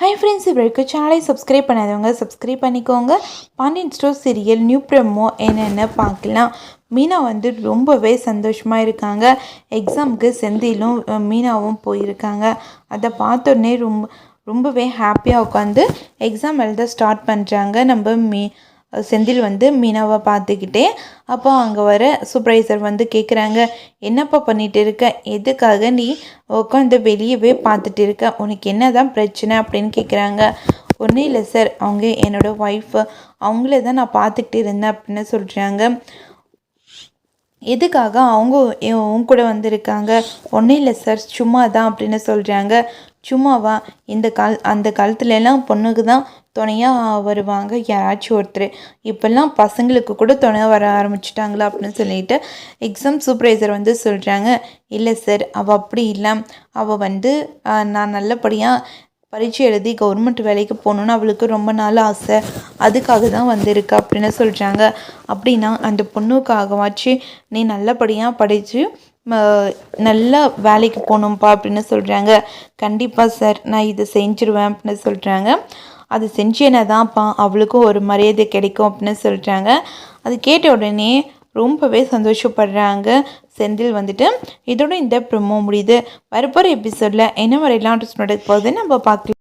Hi friends இவருக்கு சேனலை subscribe பண்ணாதவங்க சப்ஸ்கிரைப் பண்ணிக்கோங்க. Pandian store serial new promo என்னென்ன பார்க்கலாம்? மீனா வந்து ரொம்பவே சந்தோஷமாக இருக்காங்க. எக்ஸாமுக்கு செந்திலும் மீனாவும் போயிருக்காங்க. அதை பார்த்தோன்னே ரொம்ப ரொம்பவே ஹாப்பியாக உட்காந்து எக்ஸாம் எழுத ஸ்டார்ட் பண்ணுறாங்க நம்ம மீ செந்தில் வந்து மீனாவை பார்த்துக்கிட்டே அப்போ அங்கே வர சூப்பர்வைசர் வந்து கேட்குறாங்க என்னப்பா பண்ணிட்டு இருக்க? எதுக்காக நீ உட்காந்து வெளியவே பார்த்துட்டு இருக்க? உனக்கு என்ன தான் பிரச்சனை? அப்படின்னு கேட்குறாங்க ஒன்றும் இல்லை சார் அவங்க என்னோட ஒய்ஃபு அவங்கள தான் நான் பார்த்துக்கிட்டு இருந்தேன் அப்படின்னு சொல்கிறாங்க எதுக்காக அவங்க உன் கூட வந்திருக்காங்க? ஒன்றும் இல்லை சார் சும்மா தான் அப்படின்னு சொல்கிறாங்க சும்மாவா? இந்த கால் அந்த காலத்துலலாம் பொண்ணுக்கு தான் துணையாக வருவாங்க. யாராச்சும் ஒருத்தர். இப்போல்லாம் பசங்களுக்கு கூட துணை வர ஆரம்பிச்சிட்டாங்களா அப்படின்னு சொல்லிட்டு எக்ஸாம் சூப்பர்வைசர் வந்து சொல்கிறாங்க இல்லை சார் அவள் அப்படி இல்லை. அவள் வந்து நான் நல்லபடியாக பரீட்சை எழுதி கவர்மெண்ட் வேலைக்கு போகணுன்னு அவளுக்கு ரொம்ப நாள் ஆசை. அதுக்காக தான் வந்திருக்கு அப்படின்னு சொல்கிறாங்க அப்படின்னா அந்த பொண்ணுக்காகவாச்சு நீ நல்லபடியாக படித்து நல்லா வேலைக்கு போகணும்ப்பா அப்படின்னு சொல்கிறாங்க கண்டிப்பாக சார் நான் இதை செஞ்சிருவேன் அப்படின்னு சொல்கிறாங்க அது செஞ்சேன்னா தான்ப்பா அவளுக்கும் ஒரு மரியாதை கிடைக்கும் அப்படின்னு சொல்கிறாங்க அது கேட்ட உடனே ரொம்பவே சந்தோஷப்படுறாங்க. செந்தில் வந்துட்டு இதோட இந்த ப்ரொமோ முடியுது. வரப்போகிற எபிசோடில் என்ன மாதிரிலாம் நடக்க போகுதுன்னு நம்ம பார்க்கலாம்.